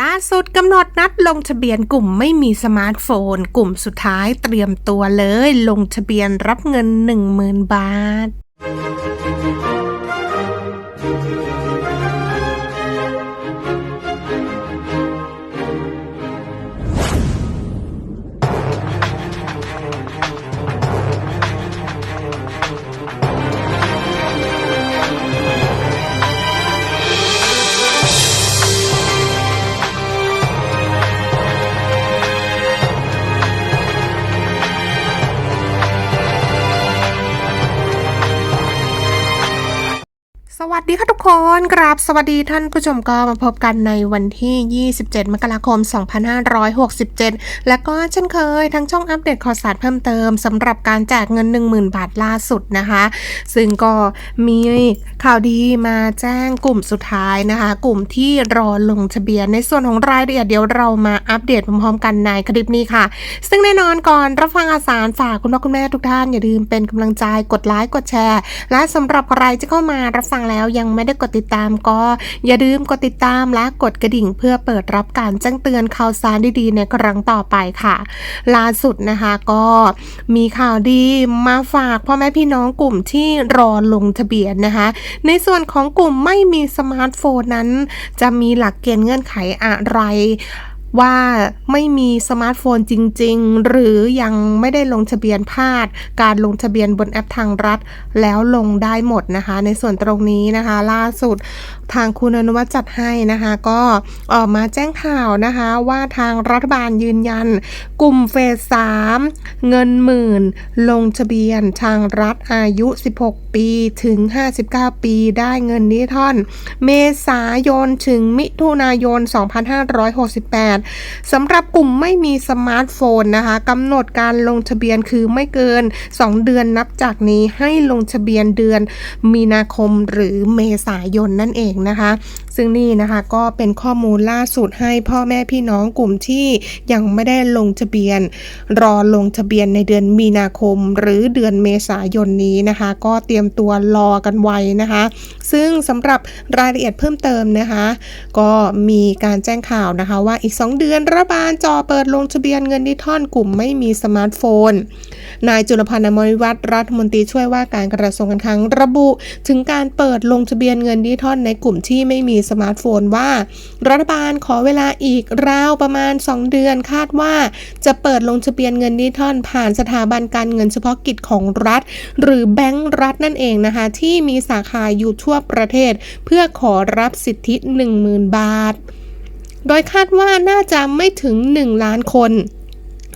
ล่าสุดกำหนดนัดลงทะเบียนกลุ่มไม่มีสมาร์ทโฟน กลุ่มสุดท้ายเตรียมตัวเลย ลงทะเบียนรับเงิน 10,000 บาท วัสดีค่ะทุกคนกราบสวัสดีท่านผู้ชมก็มาพบกันในวันที่ 27 มกราคม 2567 และก็เช่นเคยทั้งช่องอัปเดตข่าวสารเพิ่มเติมสำหรับการแจกเงิน 10,000 บาทล่าสุดนะคะ ซึ่งก็มีข่าวดีมาแจ้งกลุ่มสุดท้ายนะคะ กลุ่มที่รอลงทะเบียนในส่วนของรายละเอียดเดี๋ยวเรามาอัปเดตพร้อมๆกันในคลิปนี้ค่ะ ซึ่งแน่นอนก่อนรับฟังอาสารฝากคุณพ่อคุณแม่ทุกท่านอย่าลืมเป็นกำลังใจกดไลค์กดแชร์ และสำหรับใครที่เข้ามารับฟังแล้วยังไม่ได้กดติดตามก็อย่าลืมกดติดตามและกดกระดิ่ง เพื่อเปิดรับการแจ้งเตือนข่าวสารดีๆ ในครั้งต่อไปค่ะล่าสุดนะคะก็มีข่าวดีมาฝากพ่อแม่พี่น้องกลุ่มที่รอลงทะเบียนนะคะ ในส่วนของกลุ่มไม่มีสมาร์ทโฟนนั้น จะมีหลักเกณฑ์เงื่อนไขอะไร ว่าไม่มีสมาร์ทโฟนจริง ๆ หรือยังไม่ได้ลงทะเบียนพลาด การลงทะเบียนบนแอปทางรัฐ แล้วลงได้หมดนะคะ ในส่วนตรงนี้นะคะ ล่าสุดทางคุณอนุวัฒน์จัดให้นะคะ ก็ออกมาแจ้งข่าวนะคะว่าทางรัฐบาลยืนยัน กลุ่มเฟสสามเงินหมื่น ลงทะเบียนทางรัฐอายุ 16 ปีถึง 59 ปีได้เงินนิทอน เมษายนถึงมิถุนายน 2568สำหรับกลุ่มไม่มีสมาร์ทโฟนนะคะกำหนดการลงทะเบียนคือไม่เกิน 2 เดือนนับจากนี้ให้ลงทะเบียนเดือนมีนาคมหรือเมษายนนั่นเองนะคะ ซึ่งนี่นะคะก็เป็นข้อมูลล่าสุดให้พ่อแม่พี่น้องกลุ่มที่ยังไม่ได้ลงทะเบียน รอลงทะเบียนในเดือนมีนาคม หรือเดือนเมษายนนี้นะคะ ก็เตรียมตัวรอกันไว้นะคะ ซึ่งสำหรับรายละเอียดเพิ่มเติมนะคะ ก็มีการแจ้งข่าวนะคะ ว่าอีก 2 เดือนรัฐบาลจอเปิดลงทะเบียนเงินดิจิทัลกลุ่มไม่มีสมาร์ทโฟน นายจุลพันธ์อมรวิวัฒน์รัฐมนตรีช่วยว่าการกระทรวงการคลังระบุ ถึงการเปิดลงทะเบียนเงินดิจิทัลในกลุ่มที่ไม่มีสมาร์ทโฟนว่า รัฐบาลขอเวลาอีกราวประมาณ 2 เดือนคาดว่า จะเปิดลงทะเบียนเงินดิจิทัลผ่านสถาบันการเงินเฉพาะกิจของรัฐ หรือแบงก์รัฐนั่นเองนะคะ ที่มีสาขาอยู่ทั่วประเทศ เพื่อขอรับสิทธิ 10,000 บาท โดยคาดว่าน่าจะไม่ถึง 1 ล้านคน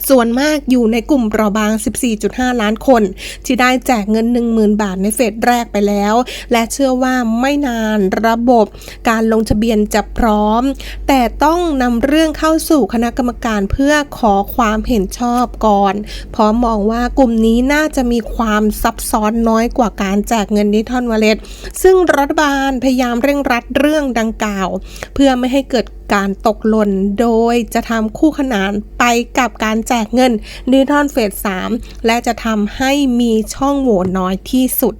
ส่วนมากอยู่ในกลุ่มเปราะบาง 14.5 ล้านคน ที่ได้แจกเงิน 10,000 บาทในเฟสแรกไปแล้ว และเชื่อว่าไม่นานระบบการลงทะเบียนจะพร้อม แต่ต้องนำเรื่องเข้าสู่คณะกรรมการเพื่อขอความเห็นชอบก่อน เพราะมองว่ากลุ่มนี้น่าจะมีความซับซ้อนน้อยกว่าการแจกเงินดิจิทัลวอลเล็ตซึ่งรัฐบาลพยายามเร่งรัดเรื่องดังกล่าว เพื่อไม่ให้เกิด การตกหล่น โดยจะทำคู่ขนานไปกับการแจกเงินดิจิทัลเฟส3และจะทำให้มีช่องโหว่น้อยที่สุด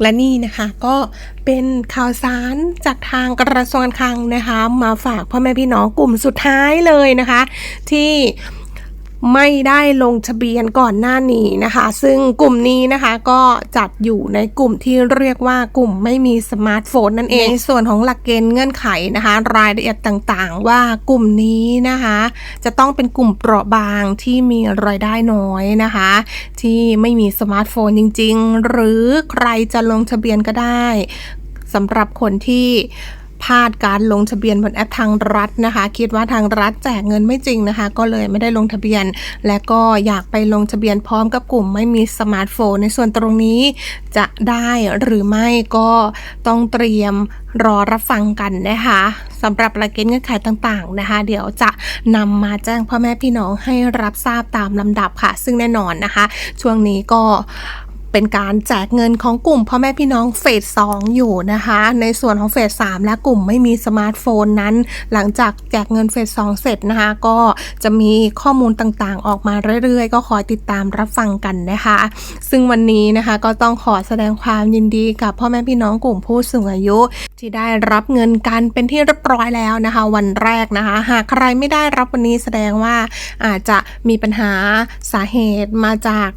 และนี่นะคะก็เป็นข่าวสารจากทางกระทรวงการคลังนะคะ มาฝากพ่อแม่พี่น้องกลุ่มสุดท้ายเลยนะคะ ที่ ไม่ได้ลงทะเบียนก่อนหน้านี้นะคะ ซึ่งกลุ่มนี้นะคะก็จัดอยู่ในกลุ่มที่เรียกว่ากลุ่มไม่มีสมาร์ทโฟนนั่นเองในส่วนของหลักเกณฑ์เงื่อนไขนะคะ รายละเอียดต่างๆ ว่ากลุ่มนี้นะคะ จะต้องเป็นกลุ่มเปราะบางที่มีรายได้น้อยนะคะ ที่ไม่มีสมาร์ทโฟนจริง ๆ หรือใครจะลงทะเบียนก็ได้สำหรับคนที่ พลาดการลงทะเบียนบนแอปทางรัฐนะคะ คิดว่าทางรัฐแจกเงินไม่จริงนะคะ ก็เลยไม่ได้ลงทะเบียน และก็อยากไปลงทะเบียนพร้อมกับกลุ่มไม่มีสมาร์ทโฟน ในส่วนตรงนี้จะได้หรือไม่ก็ต้องเตรียมรอรับฟังกันนะคะสำหรับหลักเกณฑ์เงื่อนไขต่างๆนะคะ เดี๋ยวจะนำมาแจ้งพ่อแม่พี่น้องให้รับทราบตามลำดับค่ะ ซึ่งแน่นอนนะคะ ช่วงนี้ก็ เป็นการแจกเงินของกลุ่มพ่อแม่พี่น้องเฟส2อยู่นะคะ ในส่วนของเฟส3และกลุ่มไม่มีสมาร์ทโฟนนั้น หลังจากแจกเงินเฟส2เสร็จนะคะ ก็จะมีข้อมูลต่างๆ ออกมาเรื่อยๆ ก็คอยติดตามรับฟังกันนะคะ ซึ่งวันนี้นะคะก็ต้องขอแสดงความยินดีกับพ่อแม่พี่น้องกลุ่มผู้สูงอายุ ที่ได้รับเงินกันเป็นที่เรียบร้อยแล้วนะคะ วันแรกนะคะ หากใครไม่ได้รับวันนี้แสดงว่าอาจจะมีปัญหาสาเหตุมาจาก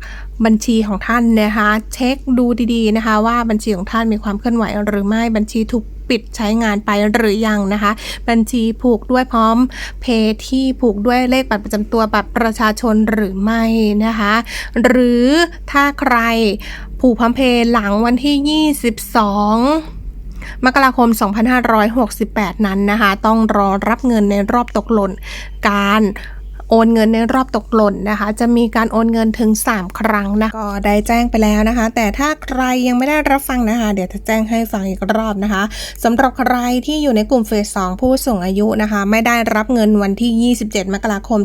บัญชีของท่านนะคะ เช็คดูดีๆนะคะ ว่าบัญชีของท่านมีความเคลื่อนไหวหรือไม่บัญชีถูกปิดใช้งานไปหรือยังนะคะ บัญชีผูกด้วยพร้อมเพย์ที่ผูกด้วยเลขบัตรประจำตัวบัตรประชาชนหรือไม่นะคะ หรือถ้าใครผูกพร้อมเพย์หลังวันที่ 22มกราคม 2568 นั้นนะคะ ต้องรอรับเงินในรอบตกหล่นการ โอนเงินในรอบตกหล่นนะคะ จะมีการโอนเงินถึง 3 ครั้งนะก็ได้แจ้งไปแล้วนะคะ แต่ถ้าใครยังไม่ได้รับฟังนะคะ เดี๋ยวจะแจ้งให้ฟังอีกรอบนะคะสำหรับใครที่อยู่ในกลุ่มเฟส2ผู้สูงอายุนะคะ ไม่ได้รับเงินวันที่ 27 มกราคม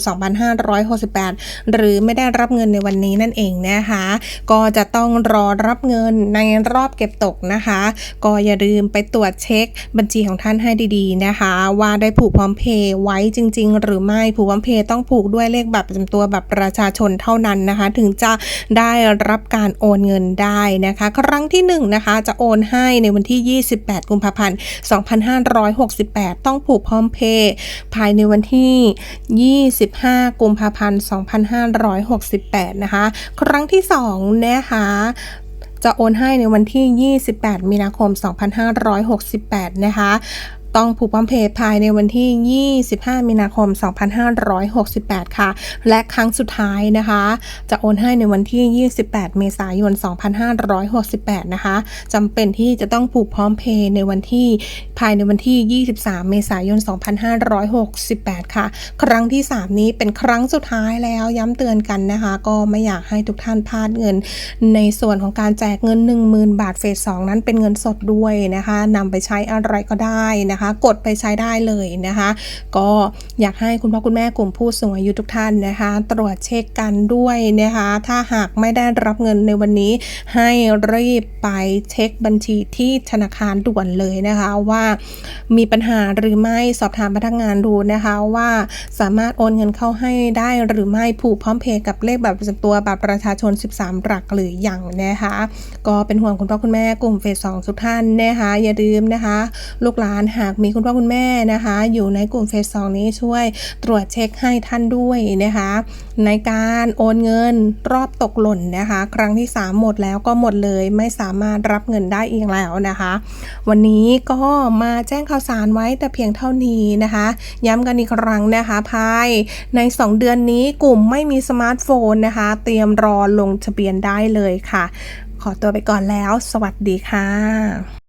2568 หรือไม่ได้รับเงินในวันนี้นั่นเองนะคะ ก็จะต้องรอรับเงินในรอบเก็บตกนะคะ ก็อย่าลืมไปตรวจเช็คบัญชีของท่านให้ดีๆนะคะ ว่าได้ผูกพร้อมเพย์ไว้จริง ๆ หรือไม่ผูกพร้อมเพย์ต้องผูกด้วยเลขบัตรประจำตัวบัตรประชาชนเท่านั้นนะคะ ถึงจะได้รับการโอนเงินได้นะคะ ครั้งที่1นงนะคะจะโอนให้ในวันที่ 28 กุมภาพันธ์ 2568 ต้องผูกพร้อมเพย์ภายในวันที่ 25 กุมภาพันธ์ 2568 นะคะ ครั้งที่2นะคะจะโอนให้ในวันที่ 28 มีนาคม 2568 นะคะ ต้องผูกพร้อมเพย์ภายในวันที่ 25 มีนาคม 2568 ค่ะ และครั้งสุดท้ายนะคะ จะโอนให้ในวันที่ 28 เมษายน 2568 นะคะจำเป็นที่จะต้องผูกพร้อมเพย์ในวันที่ภายในวันที่ 23 เมษายน 2568 ค่ะ ครั้งที่ 3 นี้เป็นครั้งสุดท้ายแล้วย้ำเตือนกันนะคะ ก็ไม่อยากให้ทุกท่านพลาดเงิน ในส่วนของการแจกเงิน 10,000 บาทเฟส2นั้นเป็นเงินสดด้วยนะคะนำไปใช้อะไรก็ได้นะคะกดไปใช้ได้เลยนะคะ ก็อยากให้คุณพ่อคุณแม่กลุ่มผู้สูงอายุทุกท่านนะคะ ตรวจเช็คกันด้วยนะคะ ถ้าหากไม่ได้รับเงินในวันนี้ ให้รีบไปเช็คบัญชีที่ธนาคารด่วนเลยนะคะว่ามีปัญหาหรือไม่สอบถามพนักงานดูนะคะว่าสามารถโอนเงินเข้าให้ได้หรือไม่ผูกพร้อมเพย์กับเลขบัตรประจำตัวบัตรประชาชน 13 หลักหรืออย่างนะคะก็เป็นห่วงคุณพ่อคุณแม่กลุ่มเฟสสองทุกท่านนะคะอย่าลืมนะคะ ลูกหลานหากมีคุณพ่อคุณแม่นะคะ อยู่ในกลุ่มเฟสสองนี้ช่วยตรวจเช็คให้ท่านด้วยนะคะ ในการโอนเงินรอบตกหล่นนะคะ ครั้งที่ 3 หมดแล้วก็หมดเลยไม่สามารถรับเงินได้อีกแล้วนะคะ วันนี้ก็มาแจ้งข่าวสารไว้แต่เพียงเท่านี้นะคะ ย้ำกันอีกครั้งนะคะภายใน 2 เดือนนี้กลุ่มไม่มีสมาร์ทโฟนนะคะ เตรียมรอลงทะเบียนได้เลยค่ะ ขอตัวไปก่อนแล้ว สวัสดีค่ะ